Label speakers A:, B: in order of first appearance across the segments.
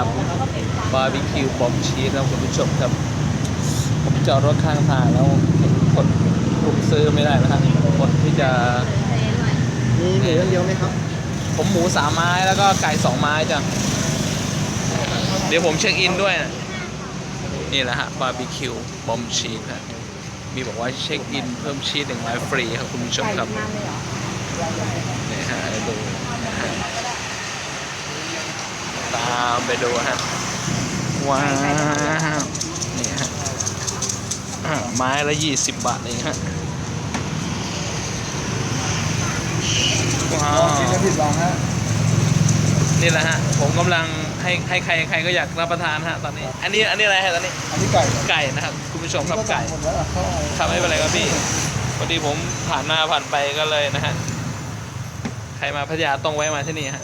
A: กับบาร์บีคิวบอมชีสครับคุณผู้ชมครับ ผมจอดรถข้างทางแล้วเห็นคนลุกซื้อไม่ได้นะครับคนที่จะ
B: มีหมูอย่างเดียวไหมครับ
A: ผมหมูสามไม้แล้วก็ไก่สองไม้จ้ะเดี๋ยวผมเช็คอินด้วยนะนี่แหละฮะบาร์บีคิวบอมชีสฮะมีบอกว่าเช็คอินเพิ่มชีสหนึ่งไม้ฟรีครับคุณผู้ชมครับนี่ฮะเดี๋ยวดูนะฮะ ตามไปดูฮะว้าวนี่ฮะอะไม้ละยี่สิบบาทเองฮะว้า
B: ลองกิน
A: ว
B: แล้วผิดหวังฮะ
A: นี่แหละฮะผมกำลังให้ให้ใครใครก็อยากรับประทานฮะตอนนี้ อันนี้อันนี้อะไรฮะตอนนี้
B: อันนี้ไก่
A: ไก่นะครับคุณผู้ชมครับไก่
B: หมดแล้วอะเขาเอา
A: ครับไม่เป็นไรครับพี่พอดีผมผ่านหน้าผ่านไปก็เลยนะฮะใครมาพัทยาต้องแวะมาที่นี่ฮะ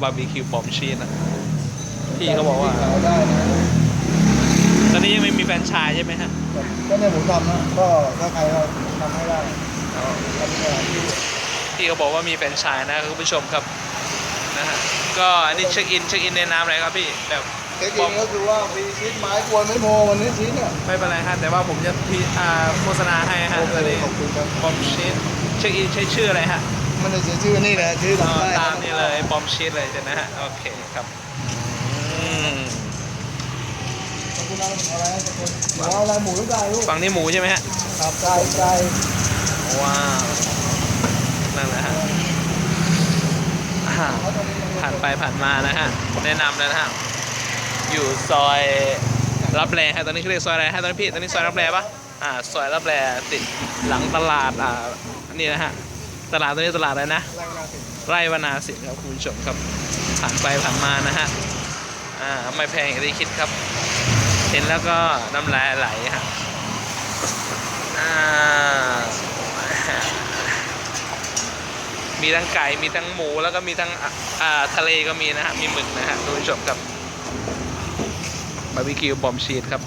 A: บาร์บีคิวบอมชีสนะพี่เขาบอกว่า
B: ขายได้นะ
A: ตอนนี้ยังไม่มีแฟรนไชายใช่ไหมฮะ
B: ก็เนี่ยผมทำนะก็ถ้าใครเราทำให้ได้
A: อ๋อ
B: ทำได้ที่
A: พี่เขาบอกว่ามีแฟรนไชายนะครับคุณผู้ชมครับนะฮะก็อันนี้เช็คอินเช็คอินในน้ำอะไรครับพี่แบบ
B: เทคนิคก็คือว่ามีชิ้นไม้กวนไม่พอวันนี้ชิ้นเนี่ย
A: ไม่เป็นไรฮะแต่ว่าผมจะพีอ่าโฆษณาให้ฮะ
B: โอ
A: ตอน
B: เค
A: นี้
B: ขอบคุณครับ
A: บอมชีสเช็คอินใช้ชื่ออะไรฮะ
B: มันจะเสียชื่อนี่แหละชื่อ
A: อ๋อ
B: ทำได้
A: ตามนี่เลยบอม ชีสเลยจ้ะนะฮะ โอเคครับอืม
B: ขอบคุณนะอะไรนะทุกคนหมูอะไรหมูหรือไก่ลูก
A: ฝั่งนี้หมูใช่ไหมฮะ
B: ครับไก่ไก่
A: ว้าว นั่นแหละฮะอ่าผ่านไปผ่านมานะฮะ แนะนำแล้วนะฮะ อยู่ซอยรับแรฮะตอนนี้เขาเรียกซอยอะไรฮะตอนนี้พี่ตอนนี้ซอยรับแรปะอ่า ซอยรับแรติดหลังตลาด อ่า นี่นะฮะ ตลาดตัวนี้ตลาดอะไรนะ
B: ไร่
A: วนาสิทธิ์ครับคุณผู้ชมครับผ่านไปผ่านมานะฮะอ่าไม่แพงอย่างที่คิดครับ เห็นแล้วก็น้ำลายไหลฮะอ่ามีทั้งไก่มีทั้งหมูแล้วก็มีทั้งอ่าอ่าทะเลก็มีนะฮะมีหมึกนะฮะคุณผู้ชมครับบาร์บีคิวบอมชีสครับ